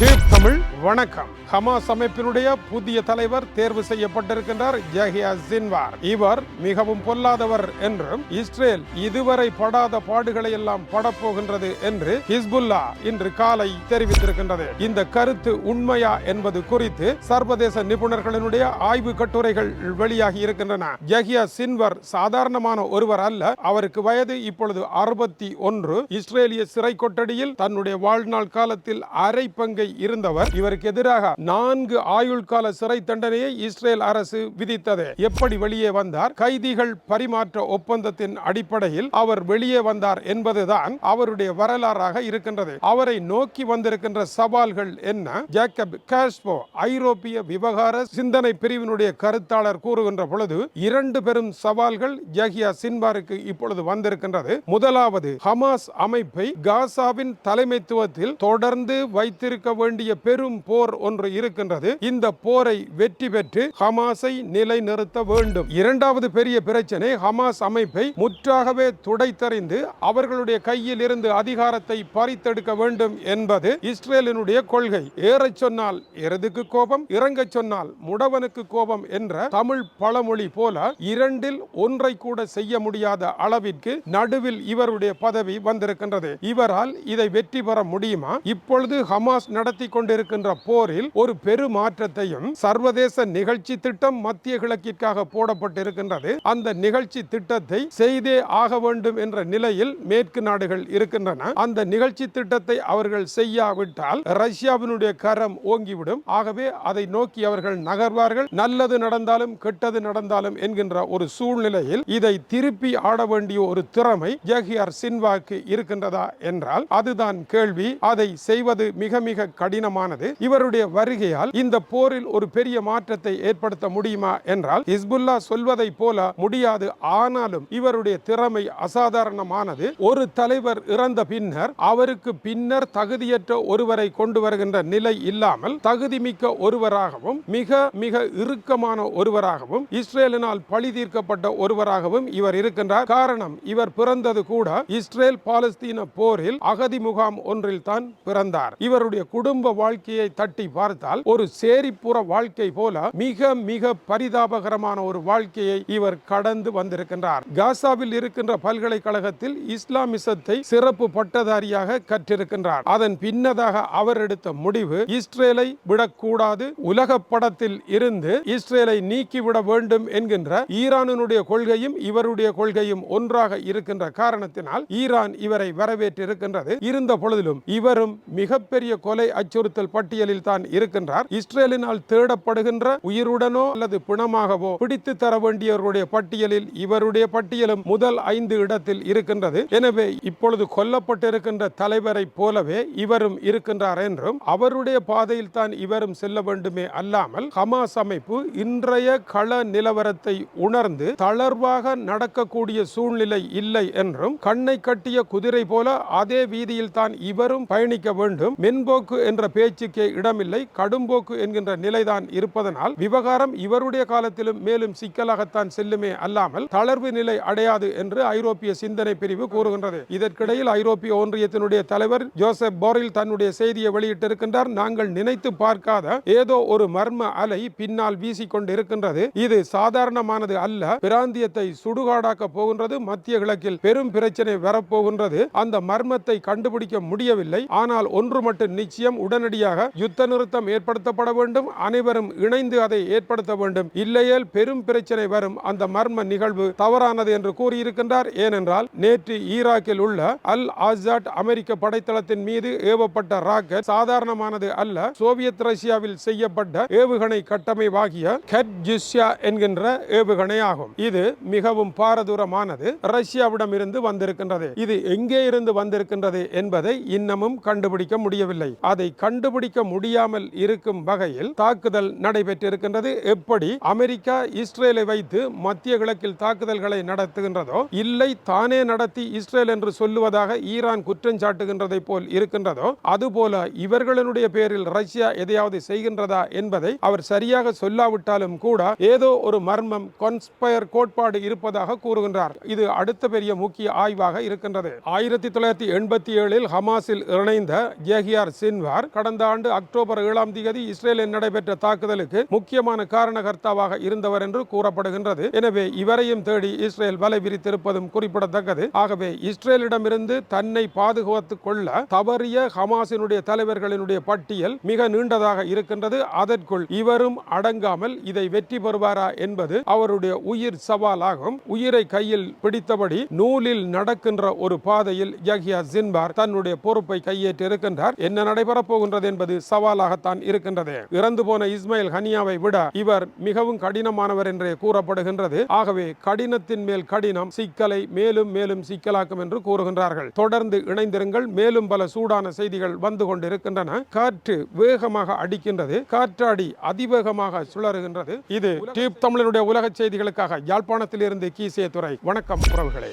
Deep Tamil வணக்கம். Hamas அமைப்பினுடைய புதிய தலைவர் தேர்வு செய்யப்பட்டிருக்கின்றார் ஜஹியா ஜின்வார். இவர் மிகவும் பொல்லாதவர் என்றும் இஸ்ரேல் இதுவரை படாத பாடுகளை எல்லாம் படப்போகின்றது என்று ஹிஸ்புல்லா இன்று காலை தெரிவித்திருக்கின்றது. இந்த கருத்து உண்மையா என்பது குறித்து சர்வதேச நிபுணர்களினுடைய ஆய்வு கட்டுரைகள் வெளியாகி இருக்கின்றன. ஜஹியா சின்வர் சாதாரணமான ஒருவர் அல்ல. அவருக்கு வயது இப்பொழுது அறுபத்தி ஒன்று. இஸ்ரேலிய சிறை கொட்டடியில் தன்னுடைய வாழ்நாள் காலத்தில் அரை பங்கை இருந்தவர். இவர் இவருக்கு எதிராக நான்கு ஆயுள் கால சிறை தண்டனையை இஸ்ரேல் அரசு விதித்தது. எப்படி வெளியே வந்தார்? கைதிகள் பரிமாற்ற ஒப்பந்தத்தின் அடிப்படையில் அவர் வெளியே வந்தார் என்பதுதான் அவருடைய வரலாறாக இருக்கின்றது. அவரை நோக்கி வந்திருக்கின்ற சவால்கள் என்ன? ஜேக்கப் காஸ்போ ஐரோப்பிய விவகார சிந்தனை பிரிவினுடைய கருத்தாளர் கூறுகின்ற பொழுது இரண்டு பெரும் சவால்கள் ஜஹியா சின்பாருக்கு இப்பொழுது வந்திருக்கின்றது. முதலாவது ஹமாஸ் அமைப்பை காசாவின் தலைமைத்துவத்தில் தொடர்ந்து வைத்திருக்க வேண்டிய பெரும் போர் ஒன்று இருக்கின்றது. இந்த போரை வெற்றி பெற்று ஹமாஸை நிலைநிறுத்த வேண்டும். இரண்டாவது பெரிய பிரச்சனை ஹமாஸ் அமைப்பை முற்றாகவே துடைத்தறிந்து அவர்களுடைய கையில் இருந்து அதிகாரத்தை பறித்தெடுக்க வேண்டும் என்பது இஸ்ரேலினுடைய கொள்கை. ஏறச் சொன்னால் எருதுக்கு கோபம் இறங்க சொன்னால் முடவனுக்கு கோபம் என்ற தமிழ் பழமொழி போல இரண்டில் ஒன்றை கூட செய்ய முடியாத அளவிற்கு நடுவில் இவருடைய பதவி வந்திருக்கின்றது. இவரால் இதை வெற்றி பெற முடியுமா? இப்பொழுது ஹமாஸ் நடத்தி கொண்டிருக்கின்ற போரில் ஒரு பெருமாற்றத்தையும் சர்வதேச நிகழ்ச்சி திட்டம் மத்திய கிழக்கிற்காக போடப்பட்டிருக்கின்றது. அந்த நிகழ்ச்சி திட்டத்தை செய்தே ஆக வேண்டும் என்ற நிலையில் மேற்கு நாடுகள் இருக்கின்றன. அந்த நிகழ்ச்சி திட்டத்தை அவர்கள் செய்யாவிட்டால் ரஷ்யாவினுடைய கரம் ஓங்கிவிடும். ஆகவே அதை நோக்கி அவர்கள் நகர்வார்கள். நல்லது நடந்தாலும் கெட்டது நடந்தாலும் என்கின்ற ஒரு சூழ்நிலையில் இதை திருப்பி ஆட வேண்டிய ஒரு திறமை ஜஹியார் சின்வாக்கு இருக்கின்றதா என்றால் அதுதான் கேள்வி. அதை செய்வது மிக மிக கடினமானது. இவருடைய வருகையால் இந்த போரில் ஒரு பெரிய மாற்றத்தை ஏற்படுத்த முடியுமா என்றால் ஹிஸ்புல்லா சொல்வதை போல முடியாது. ஆனாலும் இவருடைய திறமை அசாதாரணமானது. ஒரு தலைவர் இறந்த பின்னர் அவருக்கு பின்னர் தகுதியற்ற ஒருவரை கொண்டு வருகின்ற நிலை இல்லாமல் தகுதிமிக்க ஒருவராகவும் மிக மிக இறுக்கமான ஒருவராகவும் இஸ்ரேலினால் பழி தீர்க்கப்பட்ட ஒருவராகவும் இவர் இருக்கின்றார். காரணம் இவர் பிறந்தது கூட இஸ்ரேல் பாலஸ்தீன போரில் அகதி முகாம் ஒன்றில் தான் பிறந்தார். இவருடைய குடும்ப வாழ்க்கையை தட்டி பார்த்தால் ஒரு சேரிப்புற வாழ்க்கை போல மிக மிக பரிதாபகரமான ஒரு வாழ்க்கையை இவர் கடந்து வந்திருக்கின்றார். காசாவில் இருக்கின்ற பல்கலைக்கழகத்தில் இஸ்லாமிசத்தை சிறப்பு பட்டதாரியாக கற்றிருக்கின்றார். அதன் பின்னதாக அவர் எடுத்த முடிவு இஸ்ரேலை விடக்கூடாது உலக படத்தில் இருந்து இஸ்ரேலை நீக்கிவிட வேண்டும் என்கின்ற ஈரானினுடைய கொள்கையும் இவருடைய கொள்கையும் ஒன்றாக இருக்கின்ற காரணத்தினால் ஈரான் இவரை வரவேற்றிருக்கின்றது. இருந்த பொழுதிலும் இவரும் மிகப்பெரிய கொலை அச்சுறுத்தல் பட்டியல் பட்டியலில் தான் இருக்கின்றார். இஸ்ரேலினால் தேடப்படுகின்ற உயிருடனோ அல்லது பிணமாகவோ பிடித்து தர வேண்டியவருடைய பட்டியலில் இவருடைய பட்டியலும் முதல் ஐந்து இடத்தில் இருக்கின்றது. எனவே இப்பொழுது கொல்லப்பட்டிருக்கின்ற தலைவரை போலவே இவரும் இருக்கின்றார் என்றும் அவருடைய பாதையில் தான் இவரும் செல்ல வேண்டுமே அல்லாமல் ஹமாஸ் அமைப்பு இன்றைய கள நிலவரத்தை உணர்ந்து தளர்வாக நடக்கக்கூடிய சூழ்நிலை இல்லை என்றும் கண்ணை கட்டிய குதிரை போல அதே வீதியில் தான் இவரும் பயணிக்க வேண்டும். மென்போக்கு என்ற பேச்சுக்கு இடமில்லை. கடும்போக்கு என்கின்ற நிலைதான் இருப்பதனால் விவகாரம் இவருடைய காலத்திலும் மேலும் சிக்கலாகத்தான் செல்லுமே அல்லாமல் தளர்வு நிலை அடையாது என்று ஐரோப்பிய சிந்தனை பிரிவு கூறுகின்றது. இதற்கிடையில் ஐரோப்பிய ஒன்றியத்தினுடைய தலைவர் ஜோசப் போரில் தன்னுடைய செய்தியை வெளியிட்டிருக்கின்றார். நாங்கள் நினைத்து பார்க்காத ஏதோ ஒரு மர்ம அலை பின்னால் வீசிக்கொண்டு இருக்கின்றது இது சாதாரணமானது அல்ல. பிராந்தியத்தை சுடுகாடாக்க போகின்றது. மத்திய கிழக்கில் பெரும் பிரச்சனை வரப்போகின்றது. அந்த மர்மத்தை கண்டுபிடிக்க முடியவில்லை. ஆனால் ஒன்று மட்டும் நிச்சயம் உடனடியாக யுத்த நிறுத்தம் ஏற்படுத்தப்பட வேண்டும். அனைவரும் இணைந்து அதை ஏற்படுத்த வேண்டும். இல்லையேல் பெரும் பிரச்சனை வரும். அந்த மர்ம நிகழ்வு தவறானது என்று கூறியிருக்கின்றார். ஏனென்றால் நேற்று ஈராக்கில் உள்ள அல் ஆசாட் அமெரிக்க படைத்தளத்தின் மீது ஏவப்பட்ட ராக்கெட் சாதாரணமானது அல்ல. சோவியத் ரஷ்யாவில் செய்யப்பட்ட ஏவுகணை கட்டமைவாகிய கெட் என்கின்ற ஏவுகணை ஆகும் இது மிகவும் பாரதூரமானது. ரஷ்யாவிடம் இருந்து வந்திருக்கின்றது. இது எங்கே இருந்து வந்திருக்கின்றது என்பதை இன்னமும் கண்டுபிடிக்க முடியவில்லை. அதை கண்டுபிடிக்க முடியாமல் இருக்கும் வகையில் தாக்குதல் நடைபெற்றிருக்கின்றது. எப்படி அமெரிக்கா இஸ்ரேலை வைத்து மத்திய கிழக்கில் தாக்குதல்களை நடத்துகின்றதோ இல்லை தானே நடத்தி இஸ்ரேல் என்று சொல்லுவதாக ஈரான் குற்றம் சாட்டுகின்றதை போல் இருக்கின்றதோ அதுபோல இவர்களுடைய பேரில் ரஷ்யா எதையாவது செய்கின்றதா என்பதை அவர் சரியாக சொல்லாவிட்டாலும் கூட ஏதோ ஒரு மர்மம் கொன்ஸ்பயர் கோட்பாடு இருப்பதாக கூறுகின்றார். இது அடுத்த பெரிய முக்கிய ஆய்வாக இருக்கின்றது. ஆயிரத்தி தொள்ளாயிரத்தி எண்பத்தி ஏழில் ஹமாஸில் இணைந்த ஜேகியார் சின்வார் கடந்த ஆண்டு அக்டோபர் ஏழாம் தேதி இஸ்ரேலில் நடைபெற்ற தாக்குதலுக்கு முக்கியமான காரணகர்த்தாவாக இருந்தவர் என்று கூறப்படுகின்றது. எனவே இவரையும் தேடி இஸ்ரேல் வலை விரித்திருப்பதும் குறிப்பிடத்தக்கது. ஆகவே இஸ்ரேலிடமிருந்து தன்னை பாதுகாத்துக் கொள்ள தவறிய ஹமாசினுடைய தலைவர்களினுடைய பட்டியல் மிக நீண்டதாக இருக்கின்றது. அதற்குள் இவரும் அடங்காமல் இதை வெற்றி பெறுவாரா என்பது அவருடைய உயிர் சவாலாகும். உயிரை கையில் பிடித்தபடி நூலில் நடக்கின்ற ஒரு பாதையில் யஹ்யா ஜின்பார் தன்னுடைய பொறுப்பை கையேற்று இருக்கின்றார் என்ன நடைபெறப் போகின்றது என்பது சவாலாகத்தான் இருக்கின்றது. இறந்து போன இஸ்மாயில் ஹனியாவை விட இவர் மிகவும் கடினமானவர் என்றே கூறப்படுகின்றது. ஆகவே கடினத்தின் மேல் கடினம் சிக்கலை மேலும் மேலும் சிக்கலாக்கும் என்று கூறுகின்றார்கள். தொடர்ந்து இணைந்திருங்கள். மேலும் பல சூடான செய்திகள் வந்து கொண்டிருக்கின்றன. காற்று வேகமாக அடிக்கின்றது. காற்றாடி அதிவேகமாக சுழறுகின்றது. இது டியூப் தமிழனுடைய உலக செய்திகளுக்காக யாழ்ப்பாணத்தில் இருந்து கீசே துறை வணக்கம் உறவுகளே.